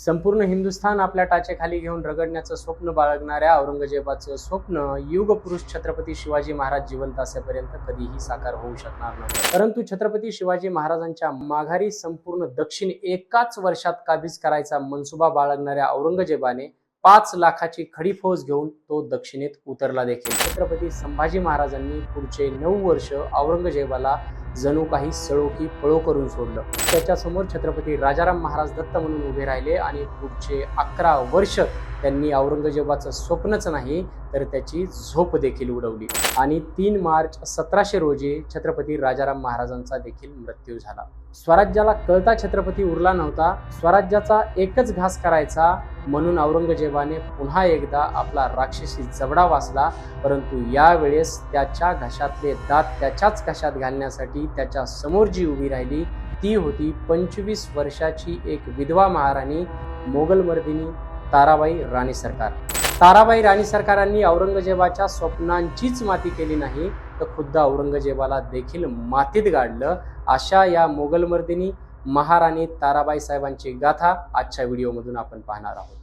संपूर्ण हिंदुस्थान आपल्या टाचेखाली घेऊन रगडण्याचं स्वप्न बाळगणाऱ्या औरंगजेबाचं स्वप्न युगपुरुष छत्रपती शिवाजी महाराज जिवंत असेपर्यंत कधीही साकार होऊ शकणार नाही. परंतु छत्रपती शिवाजी महाराजांच्या माघारी संपूर्ण दक्षिण एकाच वर्षात काबीज करायचा मनसुबा बाळगणाऱ्या औरंगजेबाने पाच लाखाची खडी फौज घेऊन तो दक्षिणेत उतरला देखील. छत्रपती संभाजी महाराजांनी पुढचे नऊ वर्ष औरंगजेबाला जणू काही सळो की पळो करून सोडलं. त्याच्यासमोर छत्रपती राजाराम महाराज दत्त म्हणून उभे राहिले आणि पुढचे अकरा वर्ष त्यांनी औरंगजेबाचं स्वप्नच नाही तर त्याची झोप देखील उडवली. आणि तीन मार्च सतराशे रोजी छत्रपती राजाराम महाराजांचा देखील मृत्यू झाला. स्वराज्याला कळता छत्रपती उरला नव्हता स्वराज्याचा एकच घास करायचा म्हणून औरंगजेबाने पुन्हा एकदा आपला राक्षसी जबडा वाचला परंतु यावेळेस त्याच्या घशातले दात त्याच्याच घशात घालण्यासाठी त्याच्यासमोर जी उभी राहिली ती होती पंचवीस वर्षाची एक विधवा महाराणी मोगलमर्दिनी ताराबाई राणी सरकार. ताराबाई राणी सरकारांनी औरंगजेबाच्या स्वप्नांचीच माती केली नाही तर खुद्द औरंगजेबाला देखील मातीत गाडलं अशा या मोगलमर्दिनी महाराणी ताराबाई साहेबांची गाथा आजच्या व्हिडिओमधून आपण पाहणार आहोत.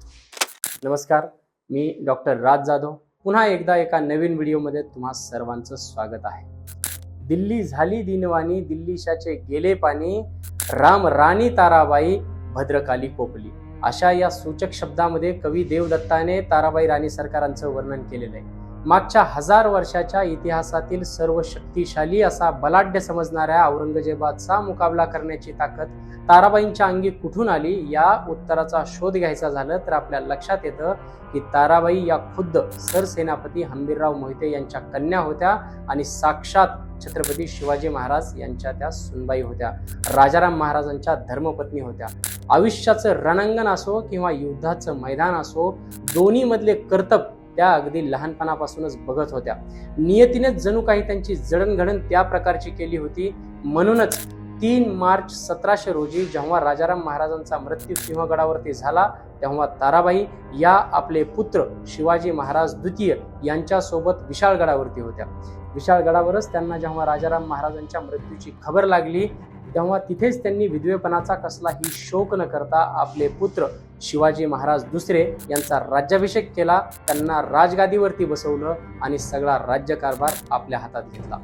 नमस्कार मी डॉक्टर राज जाधव. पुन्हा एकदा एका नवीन व्हिडिओमध्ये तुम्हा सर्वांचं स्वागत आहे. दिल्ली झाली दिनवाणी दिल्लीशाचे गेले पाणी राम राणी ताराबाई भद्रकाली कोपली. अशा या सूचक शब्दामध्ये कवी देवदत्ताने ताराबाई राणी सरकारांचं वर्णन केलेलं आहे. मागच्या हजार वर्षाच्या इतिहासातील सर्व शक्तिशाली असा बलाढ्य समजणाऱ्या औरंगजेबाचा मुकाबला करण्याची ताकद ताराबाईंच्या अंगी कुठून आली या उत्तराचा शोध घ्यायचा झालं तर आपल्या लक्षात येतं की ताराबाई या खुद्द सरसेनापती हंबीरराव मोहिते यांच्या कन्या होत्या आणि साक्षात छत्रपती शिवाजी महाराज यांच्या त्या सुनबाई होत्या. राजाराम महाराजांच्या धर्मपत्नी होत्या. आयुष्याचं रणांगण असो किंवा युद्धाचं मैदान असो दोन्हीमधले कर्तव्य त्या अगदी लहानपणापासूनच बघत होत्या. नियतीनेच जणू काही त्यांची जडणघडण त्या प्रकारची केली होती. म्हणूनच तीन मार्च सतराशे रोजी जेव्हा राजाराम महाराजांचा मृत्यू सिंहगडावरती झाला तेव्हा ताराबाई या आपले पुत्र शिवाजी महाराज द्वितीय यांच्यासोबत विशाळगडावरती होत्या. विशाळगडावरच त्यांना जेव्हा राजाराम महाराजांच्या मृत्यूची खबर लागली तेव्हा तिथेच त्यांनी विधवेपणाचा कसलाही शोक न करता आपले पुत्र शिवाजी महाराज दुसरे यांचा राज्याभिषेक केला त्यांना राजगादीवरती बसवलं आणि सगळा राज्यकारभार आपल्या हातात घेतला.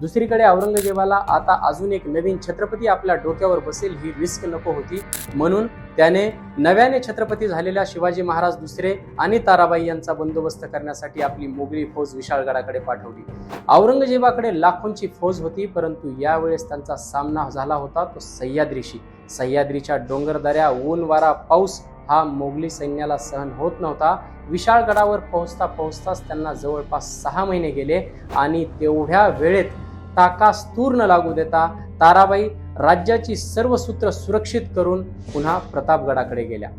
दुसरीकडे औरंगजेबाला आता अजून एक नवीन छत्रपती आपल्या डोक्यावर बसेल ही रिस्क नको होती. म्हणून त्याने नव्याने छत्रपती झालेल्या शिवाजी महाराज दुसरे आणि ताराबाई यांचा बंदोबस्त करण्यासाठी आपली मोगली फौज विशाळगडाकडे पाठवली. औरंगजेबाकडे लाखोंची फौज होती परंतु यावेळेस त्यांचा सामना झाला होता तो सह्याद्रीशी. सह्याद्रीच्या डोंगरदऱ्या ऊन वारा पाऊस हा मोगली सैन्याला सहन होत नव्हता. विशाळगडावर पोहोचता पोहोचताच त्यांना जवळपास सहा महिने गेले आणि तेवढ्या वेळेत ताकास तूर न लागू देता ताराबाई राज्याची सर्व सूत्र सुरक्षित करून पुन्हा प्रतापगडाकडे गेल्या.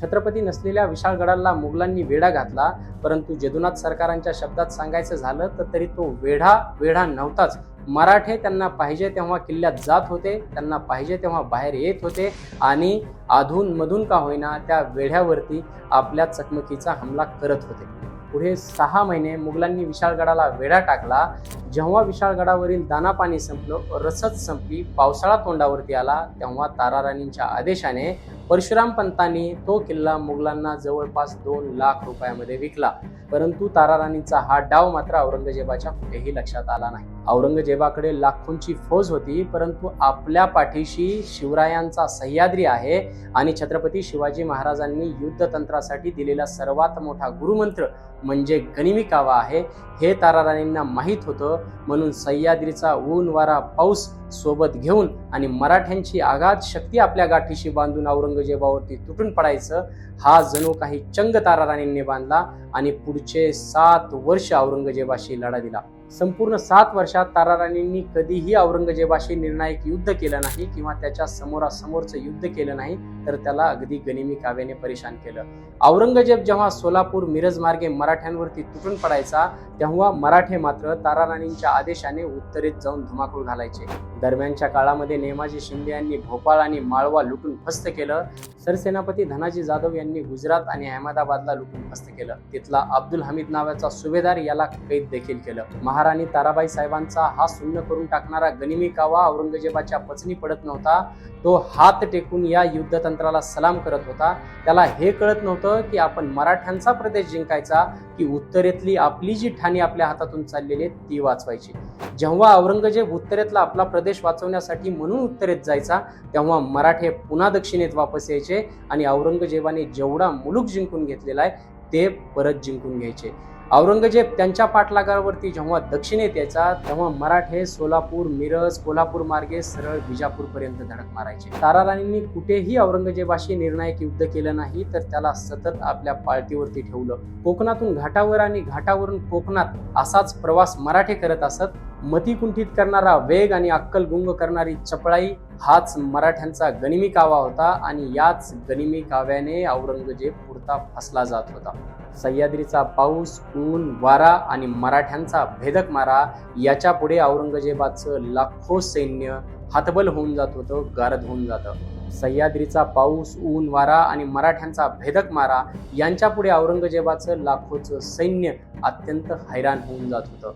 छत्रपती नसलेल्या विशाळगडाला मुघलांनी वेढा घातला परंतु जदुनाथ सरकारांच्या शब्दात सांगायचं झालं तर तरी तो वेढा वेढा नव्हताच. मराठे त्यांना पाहिजे तेव्हा किल्ल्यात जात होते त्यांना पाहिजे तेव्हा बाहेर येत होते आणि अधून मधून का होईना त्या वेढ्यावरती आपल्या चकमकीचा हमला करत होते. पुढे सहा महिने मुघलांनी विशाळगडाला वेढा टाकला. जेव्हा विशाळगडावरील दाना पाणी संपलं रसद संपली पावसाळा तोंडावरती आला तेव्हा ताराराणींच्या आदेशाने परशुराम पंतांनी तो किल्ला मुघलांना जवळपास दोन लाख रुपयामध्ये विकला. परंतु ताराराणींचा हा डाव मात्र औरंगजेबाच्या कुठेही लक्षात आला नाही. औरंगजेबाकडे लाखोंची फौज होती परंतु आपल्या पाठीशी शिवरायांचा सह्याद्री आहे आणि छत्रपती शिवाजी महाराजांनी युद्धतंत्रासाठी दिलेला सर्वात मोठा गुरुमंत्र म्हणजे गनिमी कावा आहे. हे ताराराणींना माहीत होतं म्हणून सह्याद्रीचा ऊन वारा पाऊस सोबत घेऊन आणि मराठ्यांची आघात शक्ती आपल्या गाठीशी बांधून औरंगजेबावरती तुटून पडायचं हा जणू काही चंग ताराराणींनी बांधला आणि पुढचे सात वर्ष औरंगजेबाशी लढा दिला. संपूर्ण सात वर्षात ताराराणींनी कधीही औरंगजेबाशी निर्णायक युद्ध केलं नाही किंवा त्याच्या समोरासमोरचं युद्ध केलं नाही तर त्याला अगदी गनिमी काव्याने परेशान केलं. औरंगजेब जेव्हा सोलापूर मिरज मार्गे मराठ्यांवरती तुटून पडायचा तेव्हा मराठे मात्र ताराराणींच्या आदेशाने उत्तरेत जाऊन धुमाकूळ घालायचे. दरम्यानच्या काळामध्ये नेमाजी शिंदे यांनी भोपाळ आणि माळवा लुटून फस्त केलं सरसेनापती धनाजी जाधव यांनी गुजरात आणि अहमदाबादला लुटून फस्त केलं. तिथला अब्दुल हमीद नावाचा सुभेदार याला कैद देखील केलं. महाराणी ताराबाई साहेबांचा हा सुन्न करून टाकणारा गनिमी कावा औरंगजेबाच्या पचनी पडत नव्हता. तो हात टेकून या युद्धतंत्राला सलाम करत होता. त्याला हे कळत नव्हतं की आपण मराठ्यांचा प्रदेश जिंकायचा की उत्तरेतली आपली जी ठाणी आपल्या हातातून चाललेली आहे ती वाचवायची. जेव्हा औरंगजेब उत्तरेतला आपला प्रदेश वाचवण्यासाठी म्हणून उत्तरेत जायचा तेव्हा मराठे पुन्हा दक्षिणेत वापस यायचे आणि औरंगजेबाने जेवढा मुलूक जिंकून घेतलेला आहे ते परत जिंकून घ्यायचे. औरंगजेब त्यांच्या पाठलागावरती जेव्हा दक्षिणेत यायचा तेव्हा मराठे सोलापूर मिरज कोल्हापूर मार्गे सरळ विजापूरपर्यंत धडक मारायचे. ताराराणींनी कुठेही औरंगजेबाशी निर्णायक युद्ध केलं नाही तर त्याला सतत आपल्या पाळतीवरती ठेवलं. कोकणातून घाटावर आणि घाटावरून कोकणात असाच प्रवास मराठे करत असत मतीकुंठित करणारा वेग आणि अक्कल गुंग करणारी चपळाई हाच मराठ्यांचा गनिमी कावा होता आणि याच गनिमी काव्याने औरंगजेब पुरता फसला जात होता. सह्याद्रीचा पाऊस ऊन वारा आणि मराठ्यांचा भेदक मारा याच्यापुढे औरंगजेबाचं लाखो सैन्य हातबल होऊन जात होतं गारद होऊन जातं. सह्याद्रीचा पाऊस ऊन वारा आणि मराठ्यांचा भेदक मारा यांच्यापुढे औरंगजेबाचं लाखोचं सैन्य अत्यंत हैराण होऊन जात होतं.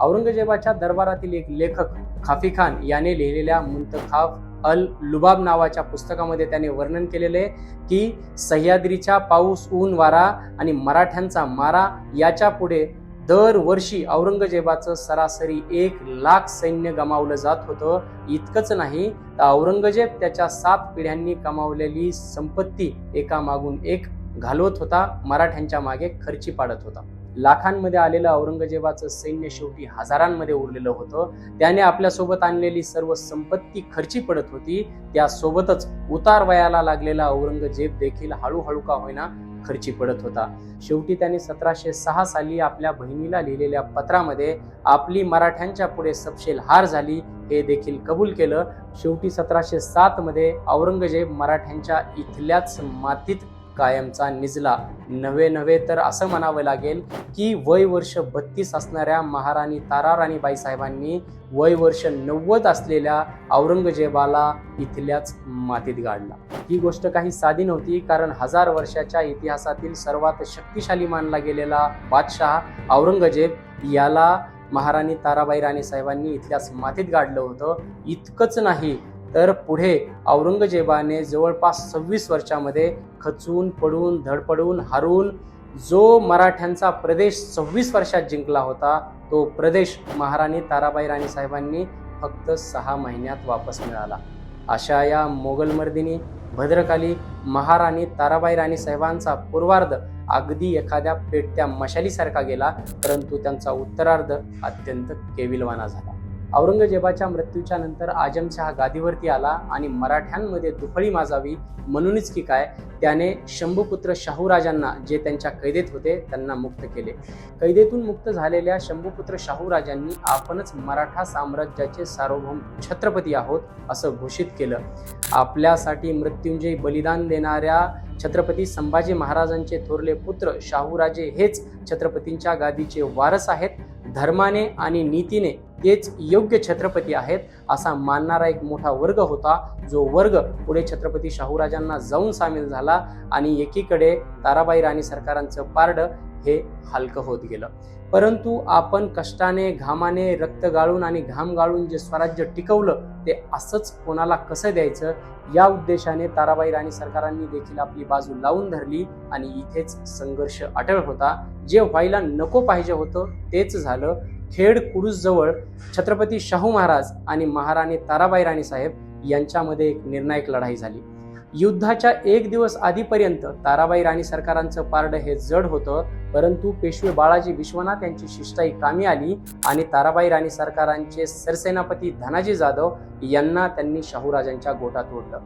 औरंगजेबाच्या दरबारातील एक लेखक खाफी खान याने लिहिलेल्या मुंतखाफ अल लुबाब नावाच्या पुस्तकामध्ये त्याने वर्णन केलेले आहे की सह्याद्रीच्या पाऊस ऊन वारा आणि मराठ्यांचा मारा याच्यापुढे दरवर्षी औरंगजेबाचं सरासरी एक लाख सैन्य गमावलं जात होतं. इतकंच नाही तर औरंगजेब त्याच्या सात पिढ्यांनी कमावलेली संपत्ती एका मागून एक घालवत होता मराठ्यांच्या मागे खर्ची पाडत होता. लाखांमध्ये आलेलं औरंगजेबाचं सैन्य शेवटी हजारांमध्ये उरलेलं होतं. त्याने आपल्यासोबत आणलेली सर्व संपत्ती खर्ची पडत होती. त्यासोबतच उतार वयाला लागलेला औरंगजेब देखील हळूहळू का होईना खर्ची पडत होता. शेवटी त्याने सतराशे सहा साली आपल्या बहिणीला लिहिलेल्या पत्रामध्ये आपली मराठ्यांच्या पुढे सपशेल हार झाली हे देखील कबूल केलं. शेवटी सतराशे सात मध्ये औरंगजेब मराठ्यांच्या इथल्याच मातीत कायमचा निजला. नवे नवे तर असं म्हणावं लागेल की वय वर्ष बत्तीस असणाऱ्या महाराणी तारा राणीबाई साहेबांनी वय वर्ष नव्वद असलेल्या औरंगजेबाला इथल्याच मातीत गाडला. ही गोष्ट काही साधी नव्हती कारण हजार वर्षाच्या इतिहासातील सर्वात शक्तिशाली मानला गेलेला बादशाह औरंगजेब याला महाराणी ताराबाई राणे साहेबांनी इथल्याच मातीत गाडलं होतं. इतकंच नाही तर पुढे औरंगजेबाने जवळपास सव्वीस वर्षामध्ये खचून पडून धडपडून हारून जो मराठ्यांचा प्रदेश सव्वीस वर्षात जिंकला होता तो प्रदेश महाराणी ताराबाई राणी साहेबांनी फक्त सहा महिन्यात वापस मिळाला. अशा या मोगलमर्दिनी भद्रकाली महाराणी ताराबाई राणी साहेबांचा पूर्वार्ध अगदी एखाद्या पेटत्या मशालीसारखा गेला परंतु त्यांचा उत्तरार्ध अत्यंत केविलवाना झाला. औरंगजेबाच्या मृत्यूच्या नंतर आजमशहा गादीवरती आला आणि मराठ्यांमध्ये दुफळी माजावी म्हणूनच की काय त्याने शंभूपुत्र शाहूराजांना जे त्यांच्या कैदेत होते त्यांना मुक्त केले. कैदेतून मुक्त झालेल्या शंभूपुत्र शाहूराजांनी आपणच मराठा साम्राज्याचे सार्वभौम छत्रपती आहोत असं घोषित केलं. आपल्यासाठी मृत्युंजय बलिदान देणाऱ्या छत्रपती संभाजी महाराजांचे थोरले पुत्र शाहूराजे हेच छत्रपतींच्या गादीचे वारस आहेत. धर्माने आणि नीतीने तेच योग्य छत्रपती आहेत असा मानणारा एक मोठा वर्ग होता जो वर्ग पुढे छत्रपती शाहूराजांना जाऊन सामील झाला आणि एकीकडे ताराबाई राणी सरकारांचं पारडं हे हलकं होत गेलं. परंतु आपण कष्टाने घामाने रक्त गाळून आणि घाम गाळून जे स्वराज्य टिकवलं ते असंच कोणाला कसं द्यायचं? या उद्देशाने ताराबाई राणी सरकारांनी देखील आपली बाजू लावून धरली आणि इथेच संघर्ष अटळ होता. जे व्हायला नको पाहिजे होतं तेच झालं. खेड कुडूसजवळ छत्रपती शाहू महाराज आणि महाराणी ताराबाई राणी साहेब यांच्यामध्ये एक निर्णायक लढाई झाली. युद्धाच्या एक दिवस आधीपर्यंत ताराबाई राणी सरकारांचं पारडं हे जड होतं परंतु पेशवे बाळाजी विश्वनाथ यांची शिष्टाई कामी आली आणि ताराबाई राणी सरकारांचे सरसेनापती धनाजी जाधव यांना त्यांनी शाहूराजांच्या गोटात ओढलं.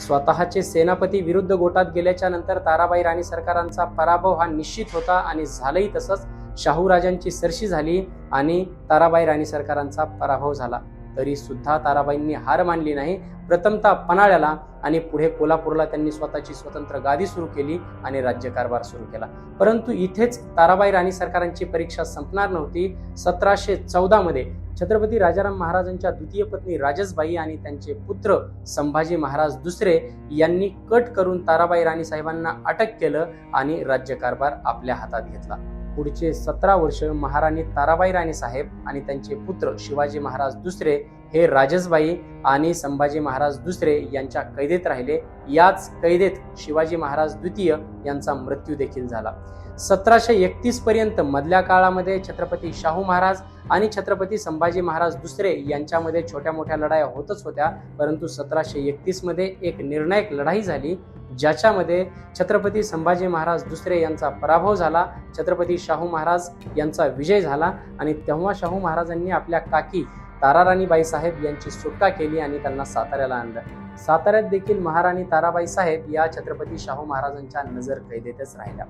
स्वतःचे सेनापती विरुद्ध गोटात गेल्याच्यानंतर ताराबाई राणी सरकारांचा पराभव हा निश्चित होता आणि झालंही तसंच शाहूराजांची सरशी झाली आणि ताराबाई राणी सरकारांचा पराभव झाला. तरी सुद्धा ताराबाईंनी हार मानली नाही. प्रथमतः पन्हाळ्याला आणि पुढे कोल्हापूरला त्यांनी स्वतःची स्वतंत्र गादी सुरू केली आणि राज्यकारभार सुरू केला. परंतु इथेच ताराबाई राणी सरकारांची परीक्षा संपणार नव्हती. सतराशे चौदा मध्ये छत्रपती राजाराम महाराजांच्या द्वितीय पत्नी राजसबाई आणि त्यांचे पुत्र संभाजी महाराज दुसरे यांनी कट करून ताराबाई राणी साहेबांना अटक केलं आणि राज्यकारभार आपल्या हातात घेतला. पुढचे सतरा वर्ष महाराणी ताराबाई राणे साहेब आणि त्यांचे पुत्र शिवाजी महाराज दुसरे हे राजसबाई आणि संभाजी महाराज दुसरे यांच्या कैदेत राहिले. याच कैदेत शिवाजी महाराज द्वितीय यांचा मृत्यू देखील झाला. सतराशे एकतीस पर्यंत मधल्या काळामध्ये छत्रपती शाहू महाराज आणि छत्रपती संभाजी महाराज दुसरे यांच्यामध्ये छोट्या मोठ्या लढाया होतच होत्या परंतु सतराशे एकतीसमध्ये एक निर्णायक लढाई झाली ज्याच्यामध्ये छत्रपती संभाजी महाराज दुसरे यांचा पराभव झाला छत्रपती शाहू महाराज यांचा विजय झाला आणि तेव्हा शाहू महाराजांनी आपल्या काकी ताराराणीबाई साहेब यांची सुटका केली आणि त्यांना साताऱ्याला आणलं. साताऱ्यात देखील महाराणी ताराबाई साहेब या छत्रपती शाहू महाराजांच्या नजर कैदेतच राहिल्या.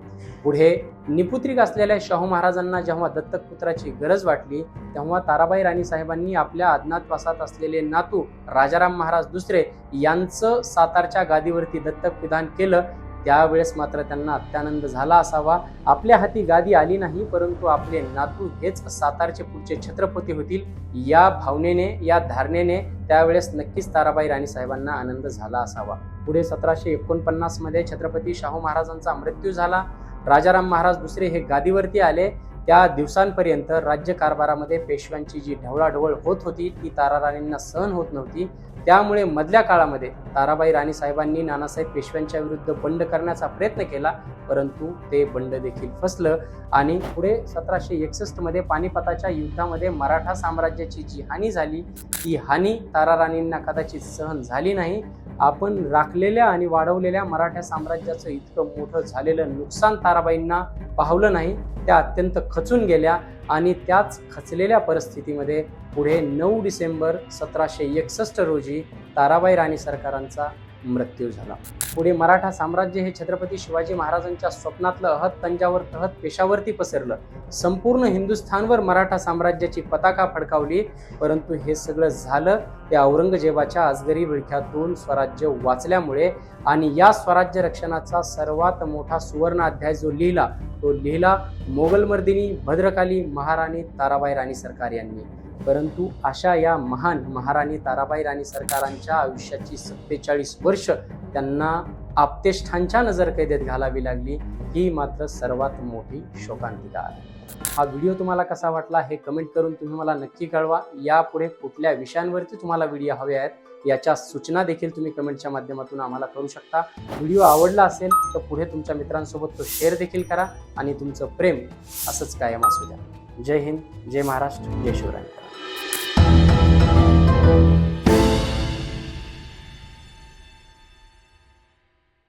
पुढे निपुत्रिक असलेल्या शाहू महाराजांना जेव्हा दत्तक पुत्राची गरज वाटली तेव्हा ताराबाई राणी साहेबांनी आपल्या अज्ञातवासात असलेले नातू राजाराम महाराज दुसरे यांचं सातारच्या गादीवरती दत्तक विधान केलं. त्यावेळेस मात्र त्यांना अत्यानंद झाला असावा आपल्या हाती गादी आली नाही परंतु आपले नातू हेच सातारचे पुढचे छत्रपती होतील या भावनेने या धारणेने त्यावेळेस नक्कीच ताराबाई राणी साहेबांना आनंद झाला असावा. पुढे सतराशे एकोणपन्नासमध्ये छत्रपती शाहू महाराजांचा मृत्यू झाला. राजाराम महाराज दुसरे हे गादीवरती आले. त्या दिवसांपर्यंत राज्य कारभारामध्ये पेशव्यांची जी ढवळाढवळ होत होती ती ताराराणींना सहन होत नव्हती. त्यामुळे मधल्या काळामध्ये ताराबाई राणी साहेबांनी नानासाहेब पेशव्यांच्या विरुद्ध बंड करण्याचा प्रयत्न केला परंतु ते बंड देखील फसलं आणि पुढे सतराशे एकसष्टमध्ये पानिपताच्या युद्धामध्ये मराठा साम्राज्याची जी हानी झाली ती हानी ताराराणींना कदाचित सहन झाली नाही. आपण राखलेल्या आणि वाढवलेल्या मराठा साम्राज्याचं इतकं मोठं झालेलं नुकसान ताराबाईंना पाहवलं नाही त्या अत्यंत खचून गेल्या आणि त्याच खचलेल्या परिस्थितीमध्ये पुढे नऊ डिसेंबर सतराशे एकसष्ट रोजी ताराबाई राणी सरकारांचा मृत्यू झाला. पुढे मराठा साम्राज्य हे छत्रपती शिवाजी महाराजांच्या स्वप्नातलं अहत तंजावर तहत पेशावरती पसरलं. संपूर्ण हिंदुस्थानवर मराठा साम्राज्याची पताका फडकावली. परंतु हे सगळं झालं त्या औरंगजेबाच्या अजगरी विळख्यातून स्वराज्य वाचल्यामुळे आणि या स्वराज्य रक्षणाचा सर्वात मोठा सुवर्ण अध्याय जो लिहिला तो लिहिला मोगलमर्दिनी भद्रकाली महाराणी ताराबाई राणी सरकार यांनी. परंतु अशा या महान महाराणी ताराबाई राणी सरकारांच्या आयुष्याची सत्तेचाळीस वर्ष त्यांना आपतेष्ठांच्या नजरकैदेत घालावी लागली ही मात्र सर्वात मोठी शोकांतिका आहे. हा व्हिडिओ तुम्हाला कसा वाटला हे कमेंट करून तुम्ही मला नक्की कळवा. यापुढे कुठल्या विषयांवरती तुम्हाला व्हिडिओ हवे आहेत याच्या सूचना देखील तुम्ही कमेंटच्या माध्यमातून आम्हाला करू शकता. व्हिडिओ आवडला असेल तर पुढे तुमच्या मित्रांसोबत तो शेअर देखील करा आणि तुमचं प्रेम असंच कायम असू द्या. जय हिंद जय महाराष्ट्र जय शिवराय Thank you.